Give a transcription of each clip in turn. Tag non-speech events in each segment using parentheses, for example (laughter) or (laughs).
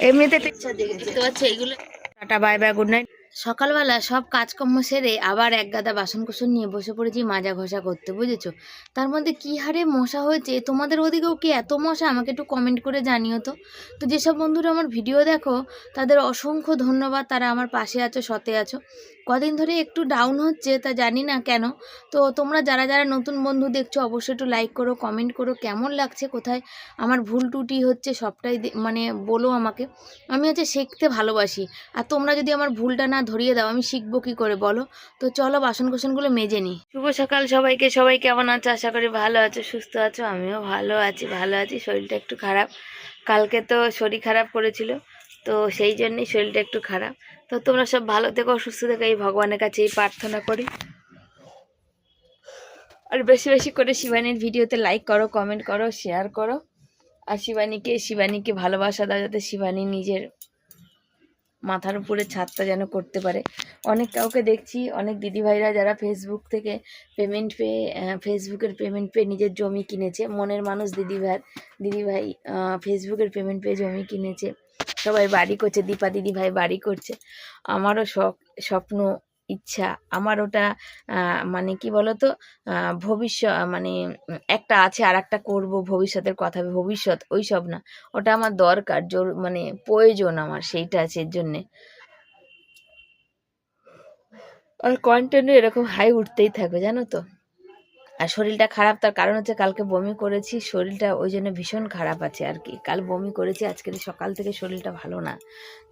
এমনিতে জেগেছে দেখতে পাচ্ছ এইগুলো। Tata bye bye good night. সকালবেলা সব কাজকর্ম সেরে আবার এক গাদা বাসন কুসন নিয়ে বসে পড়েছি মাজা ঘষা করতে, বুঝেছ? তার মধ্যে কী হারে মশা হয়েছে? তোমাদের ওদিকেও কি এত মশা? আমাকে একটু কমেন্ট করে জানিও তো। তো যেসব বন্ধুরা আমার ভিডিও দেখো, তাদের অসংখ্য ধন্যবাদ। তারা আমার পাশে আছো, সতে আছো। কদিন ধরে একটু ডাউন হচ্ছে, তা জানি না কেন। তো তোমরা যারা যারা নতুন বন্ধু দেখছ, অবশ্যই একটু লাইক করো কমেন্ট করো, কেমন লাগছে, কোথায়? আমার ভুল টুটি হচ্ছে, সবটাই মানে বলো আমাকে। আমি হচ্ছে শিখতে ভালোবাসি। আর তোমরা যদি আমার ভুলটা না ধরিয়ে দাও, আমি শিখব কি করে বলো? তো চলো বাসন কোসনগুলো মেজে নিই শুভ সকাল সবাইকে, সবাই কেমন আছো? আশা করি ভালো আছো, সুস্থ আছো, আমিও ভালো আছি ভালো আছি। শরীরটা একটু খারাপ। কালকে তো শরীর খারাপ করেছিল, তো সেই জন্যই শরীরটা একটু খারাপ। তো তোমরা সব ভালো থেকো, সুস্থ থেকো, এই ভগবানের কাছে এই প্রার্থনা করি। আর বেশি বেশি করে শিবানীর ভিডিওতে লাইক করো কমেন্ট করো শেয়ার করো। আর শিবানীকে শিবানীকে ভালোবাসা দাও, যাতে শিবানী নিজের মাথার উপরে ছাদটা যেন করতে পারে। অনেক কাউকে দেখছি, অনেক দিদিভাইরা যারা ফেসবুক থেকে পেমেন্ট পেয়ে ফেসবুকের পেমেন্ট পেয়ে নিজের জমি কিনেছে। মনের মানুষ দিদিভাই দিদিভাই ফেসবুকের পেমেন্ট পেয়ে জমি কিনেছে। সবাই বাড়ি করছে, দীপা দিদিভাই বাড়ি করছে। আমারও শখ, স্বপ্ন ইচ্ছা। আমার ওটা মানে কি বলতো ভবিষ্যৎ মানে একটা আছে আর একটা করব ভবিষ্যতের কথা ভেবে, ভবিষ্যৎ ওই সব না। ওটা আমার দরকার জোর মানে প্রয়োজন আমার সেইটা আছে এর জন্যে। আর কন্টিনিউ এরকম হাই উঠতেই থাকবে জানো তো? আর শরীরটা খারাপ তার কারণ হচ্ছে কালকে বমি করেছি শরীরটা ওই জন্য ভীষণ খারাপ আছে আর কি। কাল বমি করেছি আজকে সকাল থেকে শরীরটা ভালো না।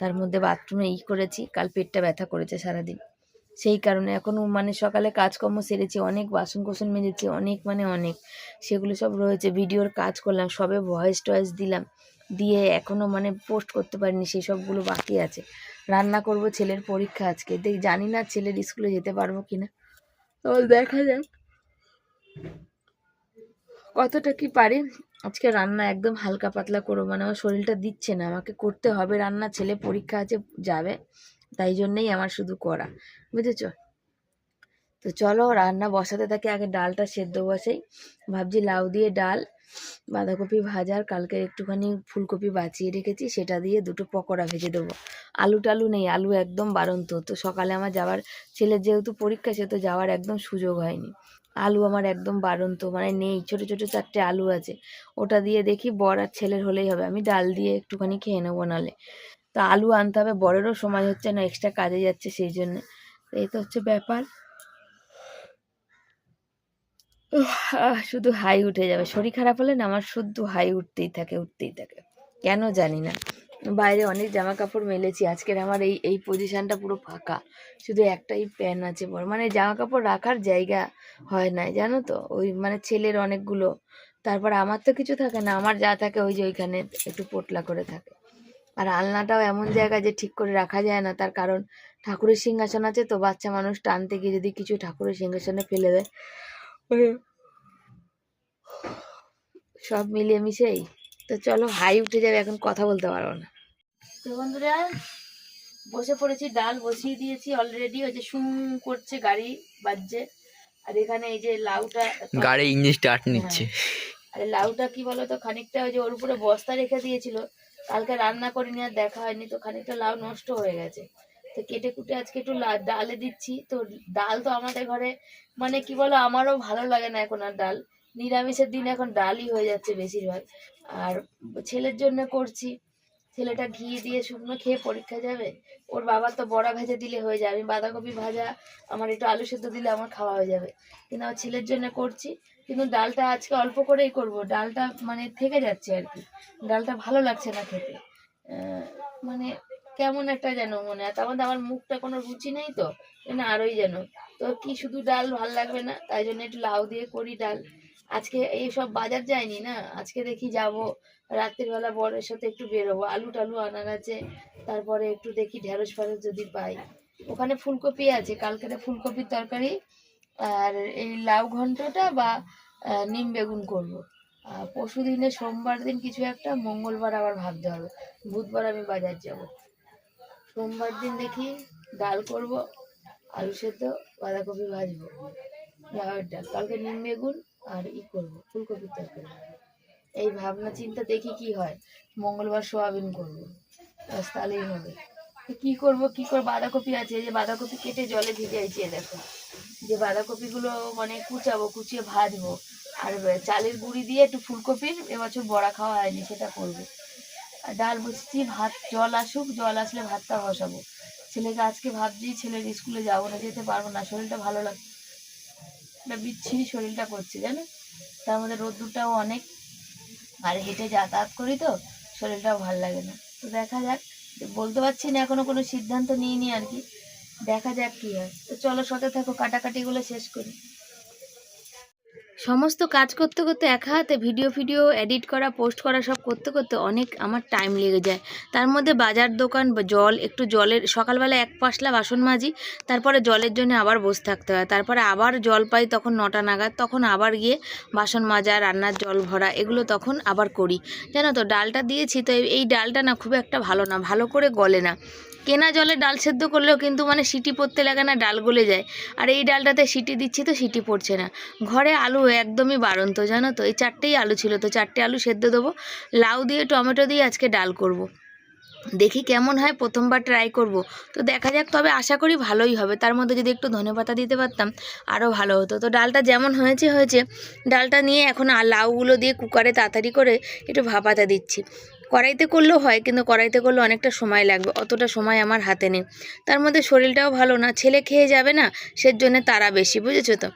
তার মধ্যে বাথরুমে ই করেছি কাল পেটটা ব্যথা করেছে সারাদিন। সেই কারণে এখনও মানে সকালে কাজকর্ম সেরেছি, অনেক বাসন কোসন মেজেছি, অনেক মানে অনেক। সেগুলো সব রয়েছে, ভিডিওর কাজ করলাম, সবে ভয়েস টয়েস দিলাম। দিয়ে এখনও মানে পোস্ট করতে পারিনি, সেই সবগুলো বাকি আছে। রান্না করব ছেলের পরীক্ষা আজকে। দেখ, জানি না ছেলের স্কুলে যেতে পারব কিনা। তো দেখা যাক। কতটা কি পারি? আজকে রান্না একদম হালকা পাতলা করব মানে আমার শরীরটা দিচ্ছে না। আমাকে করতে হবে রান্না, ছেলে পরীক্ষা আছে, যাবে। তাই জন্যেই আমার শুধু করা বুঝেছ? তো চলো রান্না বসাতে থাকি আগে ডালটা সেদ্ধ বসাই। ভাবছি লাউ দিয়ে ডাল বাঁধাকপি ভাজার কালকে একটুখানি ফুলকপি বাঁচিয়ে রেখেছি সেটা দিয়ে দুটো পকোড়া ভেজে দেবো। আলু টালু নেই আলু একদম বারন্ত তো সকালে আমার যাওয়ার ছেলের যেহেতু পরীক্ষা সে তো যাওয়ার একদম সুযোগ হয়নি। আলু আমার একদম বারন্ত মানে নেই ছোট ছোট চারটে আলু আছে। ওটা দিয়ে দেখি বর আর ছেলের হলেই হবে আমি ডাল দিয়ে একটুখানি খেয়ে নেব নাহলে তো আলু আনতে হবে বরেরও সময় হচ্ছে না এক্সট্রা কাজে যাচ্ছে সেই জন্য। এই তো হচ্ছে ব্যাপার। শুধু হাই উঠে যাবে। শরীর খারাপ হলে না, আমার শুধু হাই উঠতেই থাকে উঠতেই থাকে। কেন জানি না। বাইরে অনেক জামা কাপড় মেলেছি, আজকের আমার এই এই পজিশানটা পুরো ফাঁকা। শুধু একটাই প্যান আছে বড়। মানে জামা কাপড় রাখার জায়গা হয় না জানো তো? ওই মানে ছেলের অনেকগুলো। তারপর আমার তো কিছু থাকে না, আমার যা থাকে ওই যে ওইখানে একটু পোটলা করে থাকে। আর আলনাটাও এমন জায়গা যে ঠিক করে রাখা যায় না। তার কারণ ঠাকুরের সিংহাসন আছে তো বাচ্চা মানুষ টানতে গিয়ে যদি কিছু ঠাকুরের সিংহাসনে ফেলে দেয়। সব মিলিয়ে মিশেই। তো চলো হাই উঠে যাবে এখন কথা বলতে পারব না। তো বন্ধুরা বসে পড়েছি ডাল বসিয়ে দিয়েছি অলরেডি ওই যে শুম করছে গাড়ি বাজছে। আর এখানে এই যে লাউটা (laughs) গাড়ি ইঞ্জিন স্টার্ট নিচ্ছে। আরে লাউটা কি বলো তো খানিকটা ওই যে ওর উপরে বস্তা রেখে দিয়েছিল। কালকে রান্না করিনি আর দেখা হয়নি, তো খানিকটা লাউ নষ্ট হয়ে গেছে। তো কেটে কুটে আজকে একটু ডালে দিচ্ছি। তো ডাল তো আমাদের ঘরে মানে কি বলো, আমারও ভালো লাগে না এখন আর ডাল। নিরামিষের দিন এখন ডালই হয়ে যাচ্ছে বেশিরভাগ। আর ছেলের জন্য করছি। ছেলেটা ঘি দিয়ে শুকনো খেয়ে পরীক্ষা যাবে। ওর বাবা তো বড়া ভেজে দিলে হয়ে যাবে আমি বাঁধাকপি ভাজা, আমার একটু আলু সেদ্ধ দিলে আমার খাওয়া হয়ে যাবে। কিন্তু আমার ছেলের জন্য করছি। কিন্তু ডালটা আজকে অল্প করেই করব। ডালটা মানে থেকে যাচ্ছে আর কি। ডালটা ভালো লাগছে না খেতে। মানে কেমন একটা যেন মনে হয়। তার আমার মুখটা কোনো রুচি নেই তো না আরোই যেন। তো কি শুধু ডাল ভালো লাগবে না, তাই জন্য একটু লাউ দিয়ে করি ডাল। আজকে এই সব বাজার যায়নি না? আজকে দেখি যাব। রাত্রিবেলা বরের সাথে একটু বেরোবো। আলু টালু আনার আছে। তারপরে একটু দেখি ঢেঁড়স ফেরস যদি পাই। ওখানে ফুলকপি আছে। কালকেরে ফুলকপির তরকারি আর এই লাউ ঘন্টটা বা নিম বেগুন করব। পরশু দিনে সোমবার দিন কিছু একটা, মঙ্গলবার আবার ভাবতে হবে। বুধবার আমি বাজার যাব। সোমবার দিন দেখি ডাল করব, আলু সেদ্ধ, বাঁধাকপি ভাজবো, লাউয়ের ডাল। কালকে নিম বেগুন আর ই করব, ফুলকপির তরকারি। এই ভাবনা চিন্তা দেখি কি হয়। মঙ্গলবার সোয়াবিন করব। ব্যাস, তাহলেই হবে। কি করব, কি করে, বাঁধাকপি আছে, এই যে বাঁধাকপি কেটে জলে ভিজাইছি দেখো। যে বাঁধাকপিগুলো মানে কুচাবো, কুচিয়ে ভাজবো। আর চালের গুঁড়ি দিয়ে একটু ফুলকপির এবছর বড়া খাওয়া হয়নি, সেটা করব। আর ডাল বসেছি, ভাত, জল আসুক, জল আসলে ভাতটা বসাবো। ছেলেকে আজকে ভাবছি ছেলের স্কুলে যাব না, যেতে পারব না, শরীরটা ভালো লাগছে একটা বিচ্ছিরি শরীরটা করছে, জানো? তার মধ্যে রোদ্দুরটাও অনেক। আর হেঁটে যাতায়াত করি তো, শরীরটাও ভালো লাগে না। তো দেখা যাক, বলতে পারছি না, এখনও কোনো সিদ্ধান্ত নিইনি আর কি। দেখা যাক কি হয়। তো চলো সাথে থাকো, কাটাকাটিগুলো শেষ করি। সমস্ত কাজ করতে করতে একা হাতে ভিডিও ফিডিও এডিট করা পোস্ট করা সব করতে করতে অনেক আমার টাইম লেগে যায়। তার মধ্যে বাজার দোকান জল, একটু জলের, সকালবেলা এক পাশলা বাসন মাজি, তারপরে জলের জন্য আবার বসে থাকতে হয়। তারপরে আবার জল পাই তখন নটা নাগাদ, তখন আবার গিয়ে বাসন মাজা, রান্নার জল ভরা, এগুলো তখন আবার করি। জানো তো, ডালটা দিয়েছি, তো এই ডালটা না খুব একটা ভালো না, ভালো করে গলে না। কেনা জলে ডাল সেদ্ধ করলেও কিন্তু মানে সিটি পড়তে লাগে না, ডাল গলে যায়। আর এই ডালটাতে সিটি দিচ্ছি তো সিটি পড়ছে না। ঘরে আলু একদমই বাড়ন্ত, জানো তো? এই চারটেই আলু ছিল তো, চারটে আলু সেদ্ধ দেবো। লাউ দিয়ে, টমেটো দিয়ে আজকে ডাল করব। দেখি কেমন হয়, প্রথমবার ট্রাই করব। তো দেখা যাক, তবে আশা করি ভালোই হবে। তার মধ্যে যদি একটু ধনেপাতা দিতে পারতাম আরও ভালো হতো। তো ডালটা যেমন হয়েছে হয়েছে। ডালটা নিয়ে এখন লাউগুলো দিয়ে কুকারে তাড়াতাড়ি করে একটু ভাপাতে দিচ্ছি। কড়াইতে করলেও হয়, কিন্তু কড়াইতে করলে অনেকটা সময় লাগবে, অতটা সময় আমার হাতে নেই। তার মধ্যে শরীরটাও ভালো না, ছেলে খেয়ে যাবে না সের জন্য তারা বেশি, বুঝেছ তো?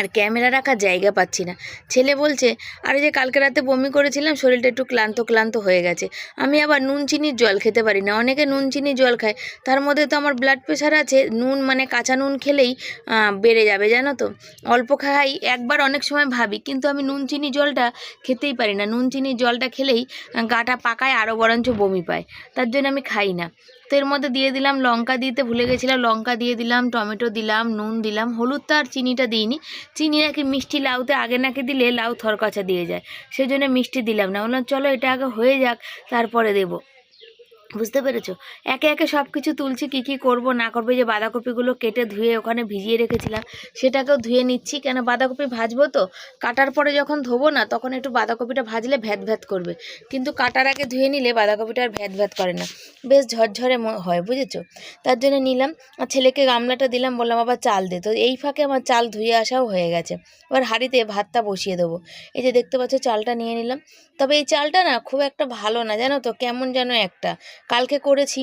আর ক্যামেরা রাখার জায়গা পাচ্ছি না। ছেলে বলছে, আর যে কালকে রাতে বমি করেছিলাম, শরীরটা একটু ক্লান্ত ক্লান্ত হয়ে গেছে। আমি আবার নুন চিনির জল খেতে পারি না। অনেকে নুন চিনির জল খায়। তার মধ্যে তো আমার ব্লাড প্রেশার আছে। নুন মানে কাঁচা নুন খেলেই বেড়ে যাবে, জানো তো? অল্প খাই, একবার অনেক সময় ভাবি, কিন্তু আমি নুন, চিনি, জলটা খেতেই পারি না। নুন চিনির জলটা খেলেই গাটা পাকায় আরও বরঞ্চ বমি পায়। তার জন্য আমি খাই না। তো এর মধ্যে দিয়ে দিলাম লঙ্কা দিতে ভুলে গেছিলাম, লঙ্কা দিয়ে দিলাম, টমেটো দিলাম, নুন দিলাম, হলুদ তো আর চিনিটা দিইনি। চিনি নাকি মিষ্টি লাউতে আগে নাকি দিলে লাউ থরকাচা দিয়ে যায় সেই জন্য মিষ্টি দিলাম না। বললাম, চলো এটা আগে হয়ে যাক, তারপরে দেবো। বুঝতে পেরেছ? একে একে সব কিছু তুলছি, কী কী করব না করব যে বাঁধাকপিগুলো কেটে ধুয়ে ওখানে ভিজিয়ে রেখেছিলাম, সেটাকেও ধুয়ে নিচ্ছি। কেন বাঁধাকপি ভাজবো তো? কাটার পরে যখন ধোবো না, তখন একটু বাঁধাকপিটা ভাজলে ভ্যাত ভ্যাত করবে। কিন্তু কাটার আগে ধুয়ে নিলে বাঁধাকপিটা আর ভ্যাত ভ্যাত করে না। বেশ ঝরঝরে হয়, বুঝেছ? তার জন্য নিলাম, আর ছেলেকে গামলাটা দিলাম, বললাম আবার চাল দে। তো এই ফাঁকে আমার চাল ধুয়ে আসাও হয়ে গেছে। এবার হাঁড়িতে ভাতটা বসিয়ে দেবো। এই যে দেখতে পাচ্ছ, চালটা নিয়ে নিলাম। তবে এই চালটা না খুব একটা ভালো না, জানো তো? কেমন যেন একটা। কালকে করেছি।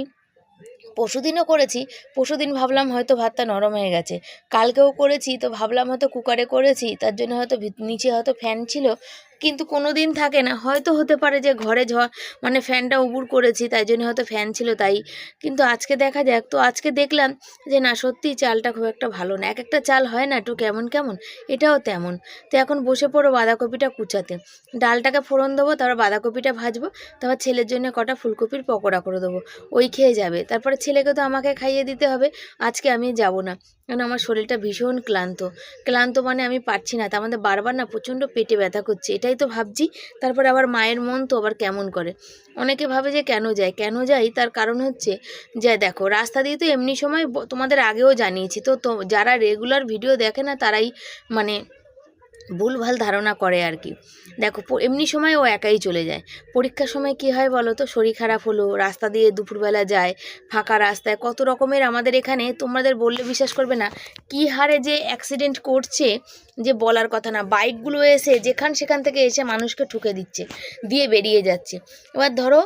পরশুদিনও করেছি, পরশুদিন ভাবলাম হয়তো ভাতটা নরম হয়ে গেছে। কালকেও করেছি, তো ভাবলাম হয়তো কুকারে করেছি, তার জন্য হয়তো নিচে হয়তো ফ্যান ছিল, কিন্তু কোনো দিন থাকে না। হয়তো হতে পারে যে ঘরে ঝ মানে ফ্যানটা উবুর করেছি, তাই জন্য হয়তো ফ্যান ছিল তাই। কিন্তু আজকে দেখা যাক, তো আজকে দেখলাম যে না সত্যি চালটা খুব একটা ভালো না। এক একটা চাল হয় না একটু কেমন কেমন, এটাও তেমন। তো এখন বসে পড়ো বাঁধাকপিটা কুচাতে। ডালটাকে ফোড়ন দেবো, তারপর বাঁধাকপিটা ভাজবো, তারপর ছেলের জন্য কটা ফুলকপির পকোড়া করে দেবো। ওই খেয়ে যাবে। তারপরে ছেলেকে তো আমাকে খাইয়ে দিতে হবে, আজকে আমি যাব না। কারণ আমার শরীরটা ভীষণ ক্লান্ত। ক্লান্ত মানে আমি পারছি না তা আমাদের বারবার না প্রচণ্ড পেটে ব্যথা করছে, এটাই তো ভাবছি। তারপর আবার মায়ের মন তো আবার কেমন করে? অনেকে ভাবে যে কেন যায়? কেন যাই? তার কারণ হচ্ছে যে দেখো, রাস্তা দিয়ে তো এমনি সময় তোমাদের আগেও জানিয়েছি, তো তো যারা রেগুলার ভিডিও দেখে না, তারাই মানে ভুলভাল ধারণা করে আর কি। দেখো এমনি সময় ও একাই চলে যায়। পরীক্ষার সময় কি হয় বলো তো? শরীর খারাপ হলো, রাস্তা দিয়ে দুপুরবেলা যায়, ফাঁকা রাস্তায়, কত রকমের আমাদের এখানে, তোমাদের বললে বিশ্বাস করবে না, কি হারে যে অ্যাক্সিডেন্ট করছে, যে বলার কথা না বাইকগুলো এসে যেখান সেখান থেকে এসে মানুষকে ঠুকে দিচ্ছে, দিয়ে বেরিয়ে যাচ্ছে। এবার ধরো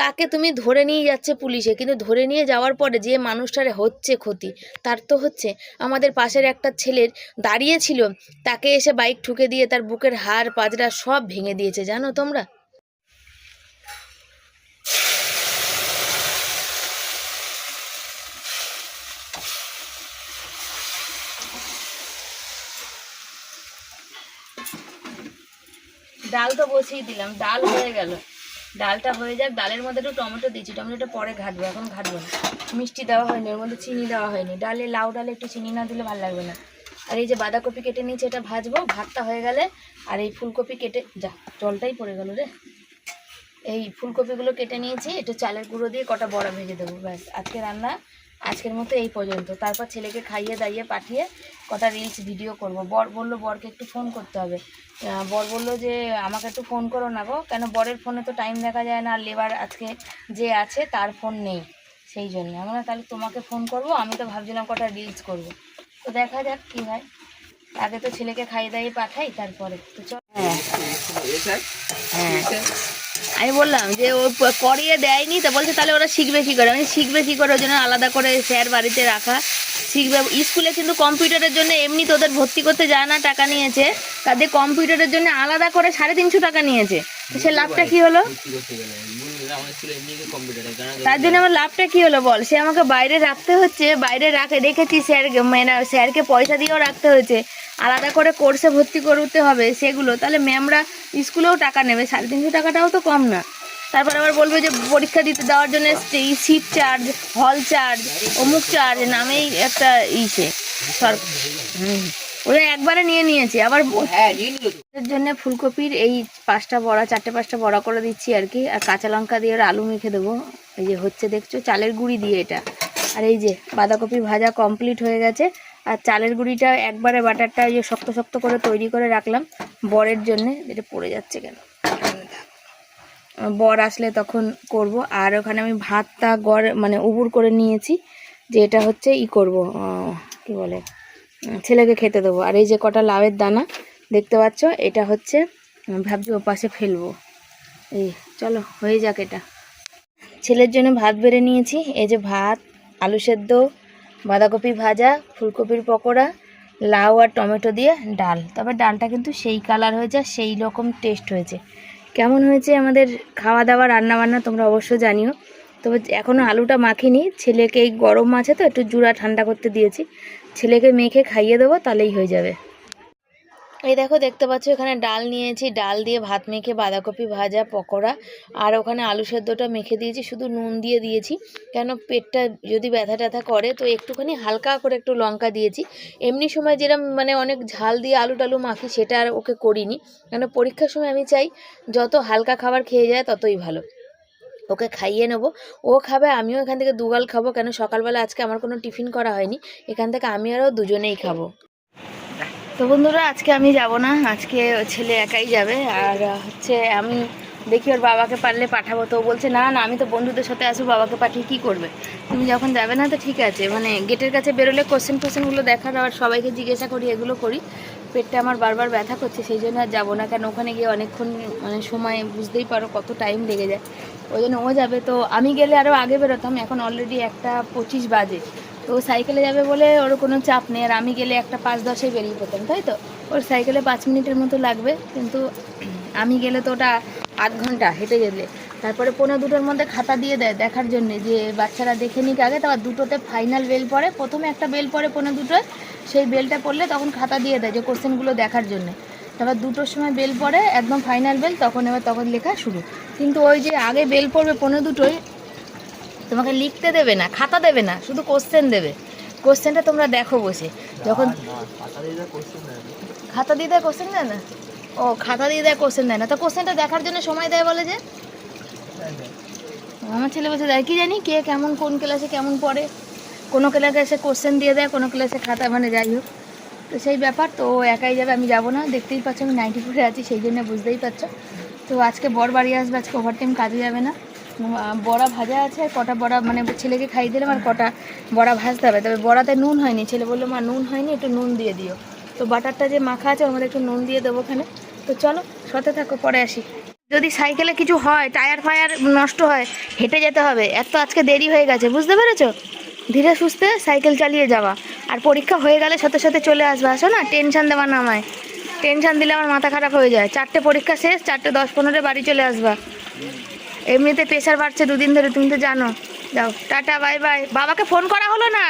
তাকে তুমি ধরে নিয়ে যাচ্ছে পুলিশে, কিন্তু ধরে নিয়ে যাওয়ার পরে যে মানুষটার হচ্ছে ক্ষতি, তার তো হচ্ছে। আমাদের পাশের একটা ছেলের দাঁড়িয়ে ছিল, তাকে এসে বাইক ঠুকে দিয়ে তার বুকের হাড়, পাজরা সব ভেঙে দিয়েছে, জানো তোমরা? ডাল তো বসিয়ে দিলাম, ডাল হয়ে গেল। ডালটা হয়ে যাক, ডালের মধ্যে একটু টমেটো দিয়েছি, টমেটোটা পরে ঘাটবো, এখন ঘাটবো না। মিষ্টি দেওয়া হয়নি ওর মধ্যে চিনি দেওয়া হয়নি। ডালে লাউ ডালে একটু চিনি না দিলে ভালো লাগবে না। আর এই যে বাঁধাকপি কেটে নিয়েছি, এটা ভাজবো, ভাতটা হয়ে গেলে, আর এই ফুলকপি কেটে, যা, জলটাই পড়ে গেল রে। এই ফুলকপিগুলো কেটে নিয়েছি, একটু চালের গুঁড়ো দিয়ে কটা বড়া ভেজে দেবো, ব্যাস, আজকে রান্না আজকের মতো এই পর্যন্ত। তারপর ছেলেকে খাইয়ে দাইয়ে পাঠিয়ে কটা রিলস ভিডিও করব। বর বলল, বরকে একটু ফোন করতে হবে। বর বলল যে, আমাকে একটু ফোন করো না গো, কেন বরের ফোনে তো টাইম দেখা যায় না, আর লেবার আজকে যে আছে তার ফোন নেই, সেই জন্য। আমরা তাহলে তোমাকে ফোন করব, আমি তো ভাবছিলাম কটা রিলস করব। তো দেখা যাক কি হয়। আগে তো ছেলেকে খাইয়ে দাইয়ে পাঠাই তারপরে তো চল। হ্যাঁ। হ্যাঁ। আমি বললাম যে ও করিয়ে দেয়নি তা বলছে তাহলে ওরা শিখবে কি করে? আমি শিখবে কি করে? ওই জন্য আলাদা করে স্যার বাড়িতে রাখা শিখবে। স্কুলে কিন্তু কম্পিউটারের জন্য এমনি তোদের ভর্তি করতে যায় না টাকা নিয়েছে। তাদের কম্পিউটারের জন্য আলাদা করে সাড়ে তিনশো টাকা নিয়েছে। সে লাভটা কি হলো? তার জন্য আমার লাভটা কি হলো বল? সে আমাকে বাইরে রাখতে হচ্ছে বাইরে রাখে রেখেছি স্যার মানে স্যারকে পয়সা দিয়েও রাখতে হয়েছে। আলাদা করে কোর্সে ভর্তি করতে হবে সেগুলো। তাহলে ম্যামরা স্কুলেও টাকা নেবে সাড়ে তিনশো টাকাটাও তো কম না। তারপর আবার বলবে যে পরীক্ষা দিতে দেওয়ার জন্য সিট চার্জ হল চার্জ অমুক চার্জ নামেই একটা ইসে। সর হুম। ওরা একবারে নিয়ে নিয়েছে আবার এর জন্য ফুলকপির এই পাঁচটা বড়া চারটে পাঁচটা বড়া করে দিচ্ছি আর কি আর কাঁচা লঙ্কা দিয়ে ওর আলু মেখে দেবো। এই যে হচ্ছে দেখছ চালের গুঁড়ি দিয়ে এটা। আর এই যে বাঁধাকপি ভাজা কমপ্লিট হয়ে গেছে আর চালের গুঁড়িটা একবারে বাটারটা এই যে শক্ত শক্ত করে তৈরি করে রাখলাম বরের জন্য এটা পড়ে যাচ্ছে কেন। বর আসলে তখন করব আর ওখানে আমি ভাতটা গড় মানে উবুর করে নিয়েছি যে এটা হচ্ছে ই করব কি বলে? ছেলেকে খেতে দেবো। আর এই যে কটা লাউয়ের দানা, দেখতে পাচ্ছ? এটা হচ্ছে ভাবছি ও পাশে ফেলব। এই, চলো, হয়ে যাক এটা। ছেলের জন্য ভাত বেড়ে নিয়েছি। এই যে ভাত, আলু সেদ্ধ, বাঁধাকপি ভাজা, ফুলকপির পকোড়া, লাউ আর টমেটো দিয়ে ডাল। তবে ডালটা কিন্তু সেই কালার হয়েছে আর সেই রকম টেস্ট হয়েছে। কেমন হয়েছে আমাদের খাওয়া দাওয়া রান্না বান্না তোমরা অবশ্য জানিও। তবে এখনও আলুটা মাখিনি। ছেলেকে এই গরম আছে তো একটু জুড়া ঠান্ডা করতে দিয়েছি। ছেলেকে মেখে খাইয়ে দেবো, তাহলেই হয়ে যাবে। এই দেখো, দেখতে পাচ্ছ, এখানে ডাল নিয়েছি। ডাল দিয়ে ভাত মেখে বাঁধাকপি ভাজা, পকোড়া, আর ওখানে আলু সেদ্ধটা মেখে দিয়েছি। শুধু নুন দিয়ে দিয়েছি, কেন পেটটা যদি ব্যথা ট্যাথা করে, তো একটুখানি হালকা করে একটু লঙ্কা দিয়েছি। এমনি সময় যেরকম মানে অনেক ঝাল দিয়ে আলু টালু মাখি, সেটা আর ওকে করিনি। কেন পরীক্ষার সময় আমি চাই, যত হালকা খাবার খেয়ে যায়, ততই ভালো। ওকে খাইয়ে নেব। ও খাবে, আমিও এখান থেকে দুগাল খাব, কেন সকালবেলা আজকে আমার কোনো টিফিন করা হয়নি। এখান থেকে আমি আরও দুজনেই খাব। তো বন্ধুরা, আজকে আমি যাব না, আজকে ছেলে একাই যাবে। আর হচ্ছে আমি দেখি ওর বাবাকে পারলে পাঠাবো। তো বলছে, না না, আমি তো বন্ধুদের সাথে আসব, বাবাকে পাঠিয়ে কি করবে? তুমি যখন যাবে না, তো ঠিক আছে। মানে গেটের কাছে বেরোলে কোশ্চেন টোশ্চেনগুলো দেখার, আর সবাইকে জিজ্ঞাসা করি, এগুলো করি। পেটটা আমার বারবার ব্যথা করছে, সেই জন্য আর যাব না। কেন ওখানে গিয়ে অনেকক্ষণ মানে সময় বুঝতেই পারো কত টাইম লেগে যায়। ওই জন্য ও যাবে তো, আমি গেলে আরও আগে বেরোতাম, এখন অলরেডি একটা পঁচিশ বাজে। তো সাইকেলে যাবে বলে ওর কোনো চাপ নেই, আর আমি গেলে একটা পাঁচ দশে বেরিয়ে পড়তাম, তাই তো? ওর সাইকেলে পাঁচ মিনিটের মতো লাগবে, কিন্তু আমি গেলে তো ওটা আধ ঘণ্টা হেঁটে গেলে। তারপরে পনেরো দুটোর মধ্যে খাতা দিয়ে দেয় দেখার জন্য যে বাচ্চারা দেখে নিক আগে, তারপর দুটোতে ফাইনাল বেল পড়ে। প্রথমে একটা বেল পড়ে পনেরো দুটোয় সেই বেলটা পড়লে তখন খাতা দিয়ে দেয় যে কোশ্চেনগুলো দেখার জন্য। তারপর দুটোর সময় বেল পড়ে, একদম ফাইনাল বেল তখন এবার তখন লেখা শুরু। কিন্তু ওই যে আগে বেল পড়বে পনেরো দুটোয়, তোমাকে লিখতে দেবে না, খাতা দেবে না, শুধু কোশ্চেন দেবে। কোশ্চেনটা তোমরা দেখো বসে। যখন খাতা দিয়ে দেয় কোশ্চেন দেয় না? ও, খাতা দিয়ে দেয় কোশ্চেন দেয় না। তো কোশ্চেনটা দেখার জন্য সময় দেয় বলে যে? আমার ছেলে বসে দেয় কি জানি কে কেমন, কোন ক্লাসে কেমন পড়ে? কোনো ক্লাসে কোশ্চেন দিয়ে দেয়, কোনো ক্লাসে খাতা মানে যাই হোক। তো সেই ব্যাপার, তো একাই যাবে, আমি যাব না। দেখতেই পাচ্ছ, আমি নাইনটি ফোরে আছি, সেই জন্য বুঝতেই পারছ তো আজকে বর বাড়ি আসবে, আজকে ওভার টাইম কাজে যাবে না। বড়া ভাজা আছে কটা বড়া মানে ছেলেকে খাইয়ে দিলাম, আর কটা বড়া ভাজতে হবে। তবে বড়াতে নুন হয়নি। ছেলে বলল, মা, নুন হয়নি, একটু নুন দিয়ে দিও। তো বাটারটা যে মাখা আছে মধ্যে একটু নুন দিয়ে দেবো ওখানে। তো চলো, সাথে থাকো, পরে আসি। যদি সাইকেলে কিছু হয়, টায়ার ফায়ার নষ্ট হয়, হেঁটে যেতে হবে। এত আজকে দেরি হয়ে গেছে, বুঝতে পেরেছ? ধীরে সুস্থে সাইকেল চালিয়ে যাওয়া। আর পরীক্ষা হয়ে গেলে সাথে সাথে চলে আসবে, আসো না? টেনশান দেওয়া না আমায়। টেনশন দিলে আমার মাথা খারাপ হয়ে যায়। চারটে পরীক্ষা শেষ, চারটে দশ পনেরো বাড়ি চলে আসবা। এমনিতে প্রেশার বাড়ছে দুদিন ধরে, তুমি তো জানো। যাও, টাটা বাই বাই বাবাকে ফোন করা হলো না?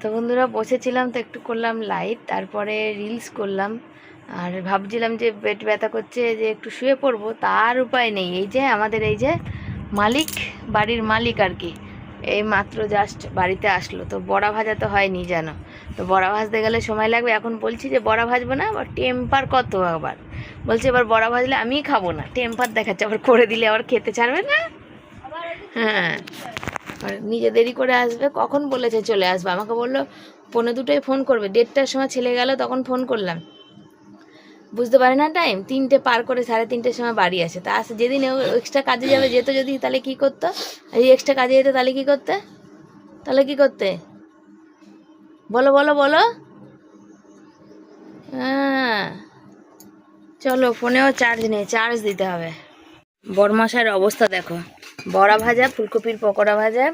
তো বন্ধুরা, বসেছিলাম তো একটু করলাম লাইট তারপরে রিলস করলাম। আর ভাবছিলাম যে পেট ব্যথা করছে, যে একটু শুয়ে পড়ব, তার উপায় নেই। এই যে আমাদের এই যে মালিক, বাড়ির মালিক আর কি, এই মাত্র জাস্ট বাড়িতে আসলো। তো বড়া ভাজা তো হয়নি যেন। তো বড়া ভাজতে গেলে সময় লাগবে। এখন বলছি যে বড়া ভাজবো না, আবার টেম্পার কত আবার। বলছে এবার বড়া ভাজলে আমিই খাব না। টেম্পার দেখাচ্ছে, আবার করে দিলে আবার খেতে ছাড়বে না। হ্যাঁ। আর নিজে দেরি করে আসবে, কখন বলেছে চলে আসবে? আমাকে বলল, পনেরো দুটোই ফোন করবে। দেড়টার সময় ছেলে গেল, তখন ফোন করলাম। বুঝতে পারে না টাইম তিনটে পার করে সাড়ে তিনটের সময় বাড়ি আসে। তা আসে যেদিন এক্সট্রা কাজে যাবে, যেত যদি, তাহলে কি করতো? এই এক্সট্রা কাজে যেত, তাহলে কি করতে? তাহলে কি করতে? বলো বলো বলো। হ্যাঁ। চলো, ফোনেও চার্জ নেই চার্জ দিতে হবে। বরমশার অবস্থা দেখো। বড়া ভাজা, ফুলকপির পকোড়া ভাজা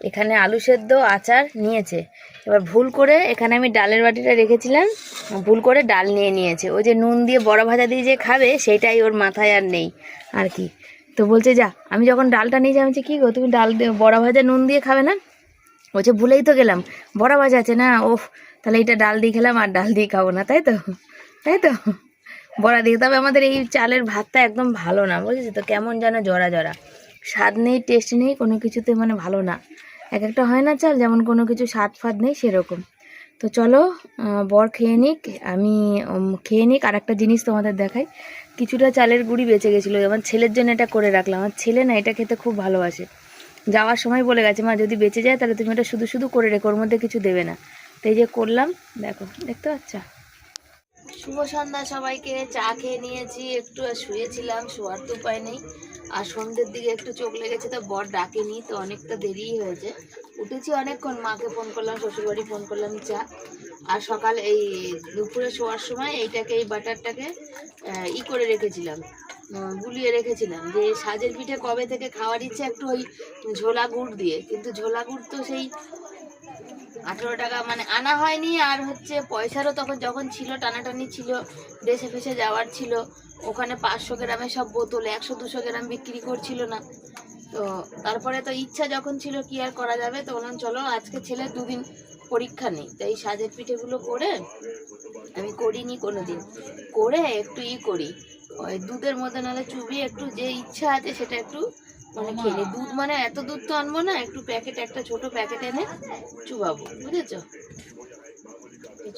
এখানে আলু সেদ্ধ আচার নিয়েছে। এবার ভুল করে এখানে আমি ডালের বাটিটা রেখেছিলাম ভুল করে ডাল নিয়ে নিয়েছে। ও যে নুন দিয়ে বড়া ভাজা দিয়ে যে খাবে সেইটাই ওর মাথায় আর নেই। আর কি? তো বলছে যা আমি যখন ডালটা নিয়ে বলছি, কী গো তুমি ডাল বড়া ভাজা নুন দিয়ে খাবে না? বলছে ভুলেই তো গেলাম। বড়া ভাজা আছে না ওফ তাহলে এটা ডাল দিয়ে খেলাম আর ডাল দিয়ে খাব না তাই তো? তাই তো? বড়া দিয়ে তবে আমাদের এই চালের ভাতটা একদম ভালো না বুঝেছি? তো কেমন যেন জরা জরা। স্বাদ নেই টেস্ট নেই কোনো কিছুতে মানে ভালো না। এক একটা হয় না চাল, যেমন কোনো কিছু স্বাদ ফাদ নেই, সেরকম। তো চলো বর খেয়ে নিক, আমি খেয়ে নিক আর একটা জিনিস তোমাদের দেখাই। কিছুটা চালের গুঁড়ি বেঁচে গেছিল, আমার ছেলের জন্য এটা করে রাখলাম। আমার ছেলে না, এটা খেতে খুব ভালোবাসে। যাওয়ার সময় বলে গেছে, মা, যদি বেঁচে যায়, তাহলে তুমি এটা শুধু শুধু করে রেখো, ওর মধ্যে কিছু দেবে না। তো এই যে করলাম, দেখো, দেখতে পাচ্ছ? শুভ সন্ধ্যা সবাইকে। চা খেয়ে নিয়েছি, একটু শুয়েছিলাম, শোয়ার তো উপায় নেই। আর সন্ধ্যের দিকে একটু চোখ লেগেছে, তো বর ডাকেনি, তো অনেকটা দেরিই হয়েছে। উঠেছি অনেকক্ষণ, মাকে ফোন করলাম, শ্বশুরবাড়ি ফোন করলাম চা। আর সকাল এই দুপুরে শোয়ার সময় এইটাকে, এই বাটারটাকে ই করে রেখেছিলাম গুলিয়ে রেখেছিলাম। যে সাজের পিঠে কবে থেকে খাওয়ার ইচ্ছে একটু ওই ঝোলা গুড় দিয়ে, কিন্তু ঝোলা গুড় তো সেই আঠেরো টাকা মানে আনা হয়নি, আর হচ্ছে পয়সারও তখন যখন ছিল, টানাটানি ছিল, দেশে ফেসে যাওয়ার ছিল, ওখানে পাঁচশো গ্রামের সব বোতল, একশো দুশো গ্রাম বিক্রি করছিল না। তো তারপরে তো ইচ্ছা যখন ছিল কি আর করা যাবে, তো বললাম চলো, আজকে ছেলে দুদিন পরীক্ষা নেই। তো এই সাজের পিঠেগুলো করে আমি করিনি কোনো দিন করে একটু ই করি। ওই দুধের মধ্যে নাহলে চুবি একটু যে ইচ্ছা আছে সেটা একটু মানে খেলে। দুধ মানে এত দুধ তো আনব না একটু প্যাকেট একটা ছোট প্যাকেট এনে চুবাবো বুঝেছ?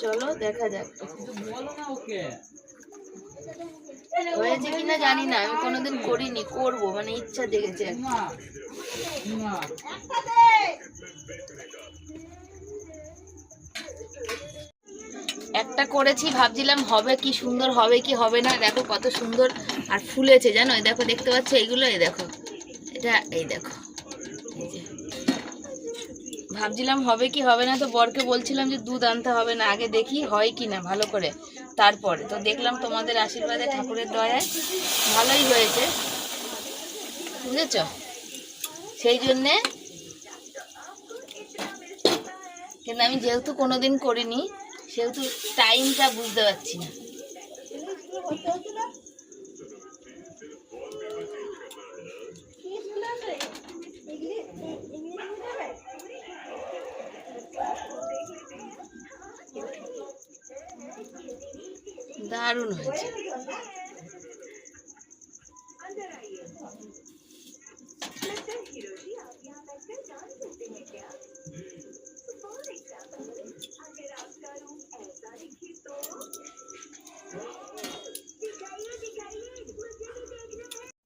চলো দেখা যাক। হয়েছে কিনা জানি না আমি কোনোদিন করিনি করব মানে ইচ্ছা জেগেছে একটা করেছি ভাবছিলাম হবে কি সুন্দর হবে কি হবে না দেখো কত সুন্দর আর ফুলেছে জানো দেখো দেখতে পাচ্ছ? এইগুলো দেখো। এটা এই দেখো। ভাবছিলাম হবে কি হবে না, তো বরকে বলছিলাম যে দুধ আনতে হবে না, আগে দেখি হয় কি না, ভালো করে। তারপরে তো দেখলাম তোমাদের আশীর্বাদে ঠাকুরের দয়ায় ভালোই হয়েছে। বুঝেছ? সেই জন্যে কিন্তু আমি যেহেতু কোনোদিন করিনি, সেহেতু টাইমটা বুঝতে পারছি না দারুণ হয়েছে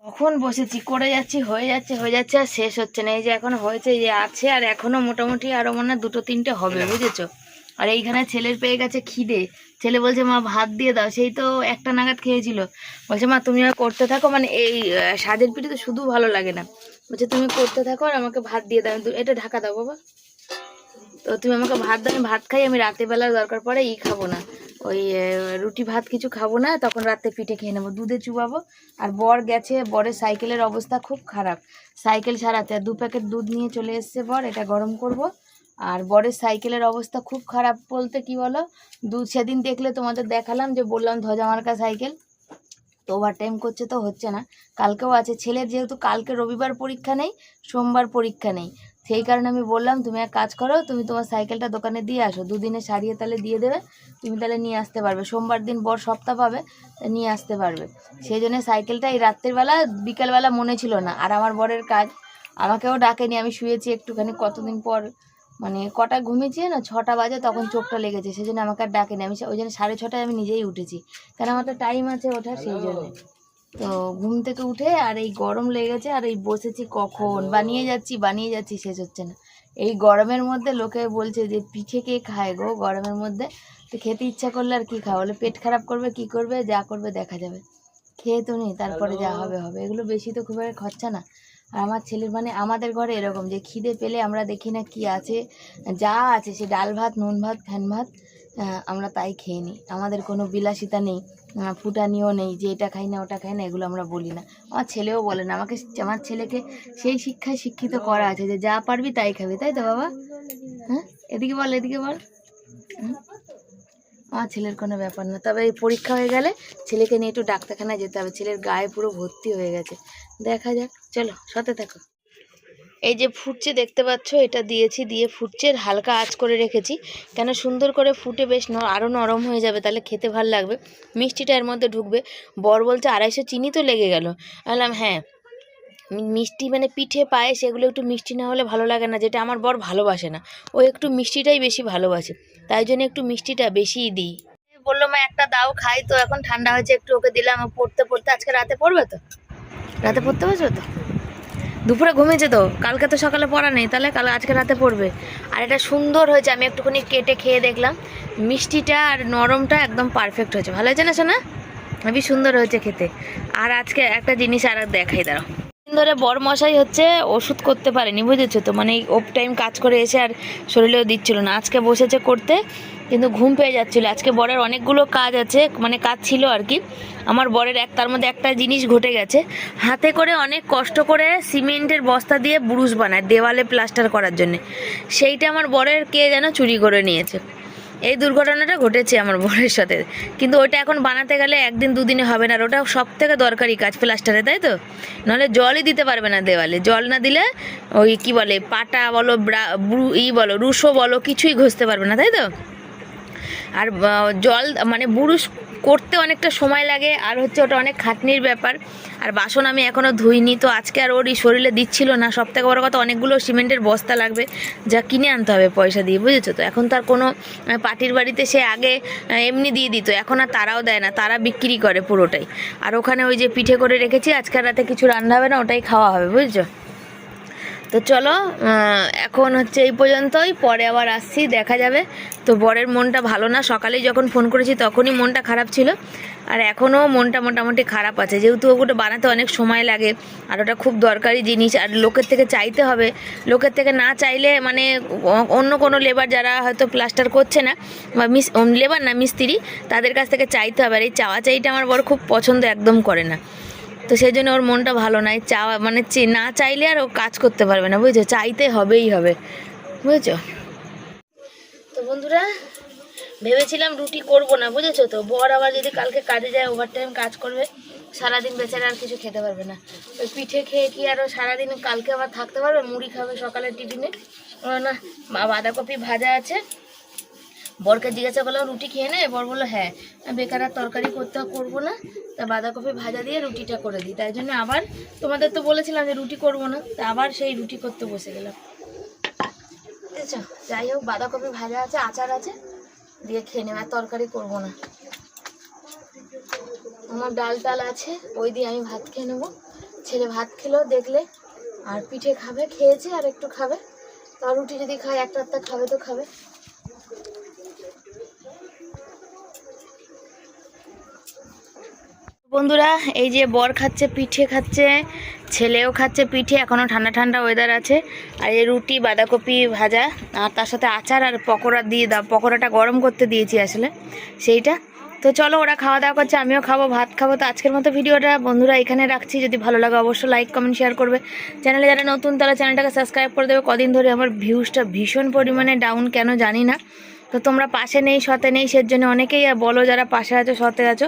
কখন বসেছি করে যাচ্ছি হয়ে যাচ্ছে হয়ে যাচ্ছে আর শেষ হচ্ছে না। এই যে এখন হয়েছে এই যে আছে আর এখনও মোটামুটি আরও মনে দুটো তিনটে হবে বুঝেছ? আর এইখানে ছেলের পেয়ে গেছে খিদে। ছেলে বলছে মা ভাত দিয়ে দাও। সেই তো একটা নাগাদ খেয়েছিল। বলছে মা তুমি আর করতে থাকো। মানে এই সাজের পিঠে তো শুধু ভালো লাগে না। বলছে তুমি করতে থাকো আর আমাকে ভাত দিয়ে দাও। এটা ঢাকা দাও বাবা। তো তুমি আমাকে ভাত দাও আমি ভাত খাই আমি রাত্রেবেলা দরকার পড়ে ই খাব না। ওই রুটি ভাত কিছু খাব না, তখন রাতে পিঠে খেয়ে নেব, দুধে চুবাবো। আর বর গেছে, বরের সাইকেলের অবস্থা খুব খারাপ। সাইকেল সারাতে দু প্যাকেট দুধ নিয়ে চলে এসছে বর, এটা গরম করব। আর বরের সাইকেলের অবস্থা খুব খারাপ বলতে কি বলো? দুধ সেদিন দেখলে তোমাদের দেখালাম যে বললাম ধ্বজা মার্কা সাইকেল। তো ওভার টাইম করছে তো হচ্ছে না। কালকেও আছে, ছেলের যেহেতু কালকে রবিবার পরীক্ষা নেই, সোমবার পরীক্ষা নেই। সেই কারণে আমি বললাম, তুমি এক কাজ করো, তুমি তোমার সাইকেলটা দোকানে দিয়ে আসো। দুদিনে সারিয়ে তাহলে দিয়ে দেবে। তুমি তাহলে নিয়ে আসতে পারবে। সোমবার দিন বর সপ্তাহ পাবে, নিয়ে আসতে পারবে। সেই জন্য সাইকেলটা এই রাত্রেরবেলা বিকেলবেলা মনে ছিল না। আর আমার বরের কাজ, আমাকেও ডাকেনি। আমি শুয়েছি একটুখানি। কতদিন পর মানে কটা ঘুমিয়েছি না, ছটা বাজে তখন চোখটা লেগেছে। সেই জন্য আমাকে আর ডাকেনি। আমি ওই জন্য সাড়ে ছটায় আমি নিজেই উঠেছি। কারণ আমার তো টাইম আছে ওঠার সেই জন্য। তো ঘুম থেকে উঠে আর এই গরম লেগেছে আর এই বসেছি কখন? বানিয়ে যাচ্ছি বানিয়ে যাচ্ছি শেষ হচ্ছে না। এই গরমের মধ্যে লোকে বলছে যে পিঠে কে খায় গো? গরমের মধ্যে তো খেতে ইচ্ছা করলে আর কি খাওয়া? বলে পেট খারাপ করবে কি করবে? যা করবে দেখা যাবে। খেয়ে তো নেই তারপরে যা হবে হবে। এগুলো বেশি তো খুব একটা খরচা না। আর আমার ছেলের মানে আমাদের ঘরে এরকম যে খিদে পেলে আমরা দেখি না কি আছে। যা আছে সে ডাল ভাত নুন ভাত ফ্যান ভাত আমরা তাই খেয়ে নিই আমাদের কোনো বিলাসিতা নেই। ফুটানিও নেই, যে এটা খাই না, ওটা খাই না, এগুলো আমরা বলি না। আমার ছেলেও বলে না, আমাকে আমার ছেলেকে সেই শিক্ষায় শিক্ষিত করা আছে যে যা পারবি তাই খাবি, তাই তো বাবা? হ্যাঁ? এদিকে বল এদিকে বল? আমার ছেলের কোনো ব্যাপার না। তবে এই পরীক্ষা হয়ে গেলে ছেলেকে নিয়ে একটু ডাক্তারখানায় যেতে হবে, ছেলের গায়ে পুরো ভর্তি হয়ে গেছে। দেখা যাক, চলো, সাথে থাকো। এই যে ফুটছে, দেখতে পাচ্ছ? এটা দিয়েছি, দিয়ে ফুটছে। হালকা আঁচ করে রেখেছি। কেন সুন্দর করে ফুটে বেশ আরও নরম হয়ে যাবে, তাহলে খেতে ভালো লাগবে। মিষ্টিটা এর মধ্যে ঢুকবে। বর বলছে, আড়াইশো চিনি তো লেগে গেল। বললাম হ্যাঁ। মিষ্টি মানে পিঠে পায়েস এগুলো একটু মিষ্টি না হলে ভালো লাগে না, যেটা আমার বর ভালোবাসে না। ও একটু মিষ্টিটাই বেশি ভালোবাসে। তাই জন্য একটু মিষ্টিটা বেশিই দিই। বলল, মা, একটা দাও, খাই তো। এখন ঠান্ডা হয়েছে, একটু ওকে দিলাম। পড়তে পড়তে, আজকে রাতে পড়বে তো? রাতে পড়তে পারছ তো? দুপুরে ঘুমিয়েছে তো কালকে তো সকালে পড়া নেই, তাহলে কাল আজকে রাতে পড়বে। আর এটা সুন্দর হয়েছে, আমি একটুখানি কেটে খেয়ে দেখলাম। মিষ্টিটা আর নরমটা একদম পারফেক্ট হয়েছে। ভালো হয়েছে না শোনা হেবি সুন্দর হয়েছে খেতে। আর আজকে একটা জিনিস আর দেখাই, দাঁড়াও। ধরে মশাই হচ্ছে ওষুধ করতে পারেনি, বুঝেছ তো? মানে ওপ টাইম কাজ করে এসে আর শরীরেও দিচ্ছিল না। আজকে বসেছে করতে কিন্তু ঘুম পেয়ে যাচ্ছিল। আজকে বরের অনেকগুলো কাজ আছে মানে কাজ ছিল আর কি। আমার বরের এক, তার মধ্যে একটা জিনিস ঘটে গেছে। হাতে করে অনেক কষ্ট করে সিমেন্টের বস্তা দিয়ে বুরুশ বানায়, দেওয়ালে প্লাস্টার করার জন্য। সেইটা আমার বরের কে যেন চুরি করে নিয়েছে। এই দুর্ঘটনাটা ঘটেছে আমার বরের সাথে। কিন্তু ওটা এখন বানাতে গেলে একদিন দুদিনে হবে না, আর ওটা সব থেকে দরকারি কাজ প্লাস্টারে, তাই তো? নাহলে জলই দিতে পারবে না দেওয়ালে। জল না দিলে ওই কি বলে, পাটা বলো ব্রা, ই বলো, রুশো বলো, কিছুই ঘষতে পারবে না, তাই তো? আর জল মানে বুরুশ করতে অনেকটা সময় লাগে আর হচ্ছে ওটা অনেক খাটনির ব্যাপার। আর বাসন আমি এখনও ধুইনি তো আজকে আর ওর শরীরে দিচ্ছিল না। সব থেকে বড় কথা অনেকগুলো সিমেন্টের বস্তা লাগবে যা কিনে আনতে হবে পয়সা দিয়ে বুঝেছ তো? এখন তার কোনো আহ, পার্টির বাড়িতে সে আগে এমনি দিয়ে দিত এখন আর তারাও দেয় না তারা বিক্রি করে পুরোটাই। আর ওখানে ওই যে পিঠে করে রেখেছি আজকের রাতে কিছু রান্না হবে না ওটাই খাওয়া হবে বুঝেছ? তো চলো এখন হচ্ছে এই পর্যন্তই, পরে আবার আসছি, দেখা যাবে। তো বরের মনটা ভালো না, সকালেই যখন ফোন করেছি তখনই মনটা খারাপ ছিল। আর এখনও মনটা মোটামুটি খারাপ আছে, যেহেতু ওগুলো বানাতে অনেক সময় লাগে, আর ওটা খুব দরকারি জিনিস, আর লোকের থেকে চাইতে হবে। লোকের থেকে না চাইলে মানে অন্য কোনো লেবার যারা হয়তো প্লাস্টার করছে না, বা মিস লেবার না, মিস্ত্রি, তাদের কাছ থেকে চাইতে হবে। আর এই চাওয়া চাইটা আমার বড় খুব পছন্দ, একদম করে না। তো সেই জন্য ওর মনটা ভালো নাই। চাওয়া মানে না চাইলে আর ও কাজ করতে পারবে না, বুঝছ? চাইতে হবেই হবে, বুঝেছ? তো বন্ধুরা, ভেবেছিলাম রুটি করব না, বুঝেছ তো? বর আবার যদি কালকে কাজে যায় ওভার টাইম কাজ করবে, সারাদিন বেচারা আর কিছু খেতে পারবে না। ওই পিঠে খেয়ে কি আরও সারাদিন কালকে আবার থাকতে পারবে? মুড়ি খাবে সকালের টিফিনে। না বাঁধাকপি ভাজা আছে। বরকে জিজ্ঞাসা করলাম, রুটি খেয়ে নে? বর বলল হ্যাঁ। বেকার আর তরকারি করতে করব না। তা বাঁধাকপি ভাজা দিয়ে রুটিটা করে দিই। তাই জন্য আবার তোমাদের তো বলেছিলাম যে রুটি করব না, তা আবার সেই রুটি করতে বসে গেলাম। বুঝেছ যাই হোক, বাঁধাকপি ভাজা আছে, আচার আছে, দিয়ে খেয়ে নেবে তরকারি করব না। আমার ডাল টাল আছে, ওই দিয়ে আমি ভাত খেয়ে নেব। ছেলে ভাত খেলো, দেখলে, আর পিঠে খাবে, খেয়েছে আর একটু খাবে। তা রুটি যদি খায়, একটা একটা খাবে তো খাবে। বন্ধুরা, এই যে বর খাচ্ছে, পিঠে খাচ্ছে, ছেলেও খাচ্ছে পিঠে এখনও ঠান্ডা ঠান্ডা ওয়েদার আছে। আর এই রুটি, বাঁধাকপি ভাজা, আর তার সাথে আচার আর পকোড়া দিয়ে দাও, পকোড়াটা গরম করতে দিয়েছি আসলে, সেইটা। তো চলো, ওরা খাওয়া দাওয়া করছে, আমিও খাব, ভাত খাব। তো আজকের মতো ভিডিওটা বন্ধুরা এখানে রাখছি। যদি ভালো লাগে অবশ্যই লাইক কমেন্ট শেয়ার করবে। চ্যানেলে যারা নতুন, তারা চ্যানেলটাকে সাবস্ক্রাইব করে দেবে। কদিন ধরে আমার ভিউজটা ভীষণ পরিমাণে ডাউন কেন জানি না। তো তোমরা পাশে নেই সতে নেই সের জন্য অনেকেই বলো যারা পাশে আছো সতে আছো।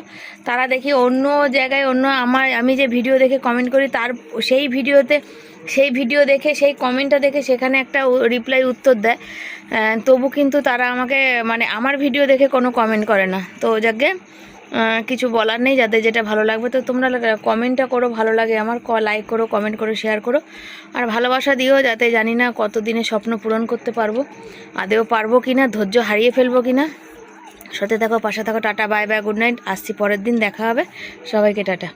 তারা দেখি অন্য জায়গায়, অন্য আমার, আমি যে ভিডিও দেখে কমেন্ট করি, তার সেই ভিডিওতে, সেই ভিডিও দেখে, সেই কমেন্টটা দেখে সেখানে একটা রিপ্লাই উত্তর দেয়। তবু কিন্তু তারা আমাকে মানে আমার ভিডিও দেখে কোনো কমেন্ট করে না। তো যাকে কিছু বলার নেই, যাদের যেটা ভালো লাগবে। তো তোমরা কমেন্টটা করো, ভালো লাগে আমার লাইক করো কমেন্ট করো শেয়ার করো। আর ভালোবাসা দিও, যাতে জানি না কতদিনে স্বপ্ন পূরণ করতে পারব। আদেও পারব কি না ধৈর্য হারিয়ে ফেলব কি না সাথে থাকো, পাশে থাকো, tata bye bye good night আসছি পরের দিন, দেখা হবে। সবাইকে, টাটা।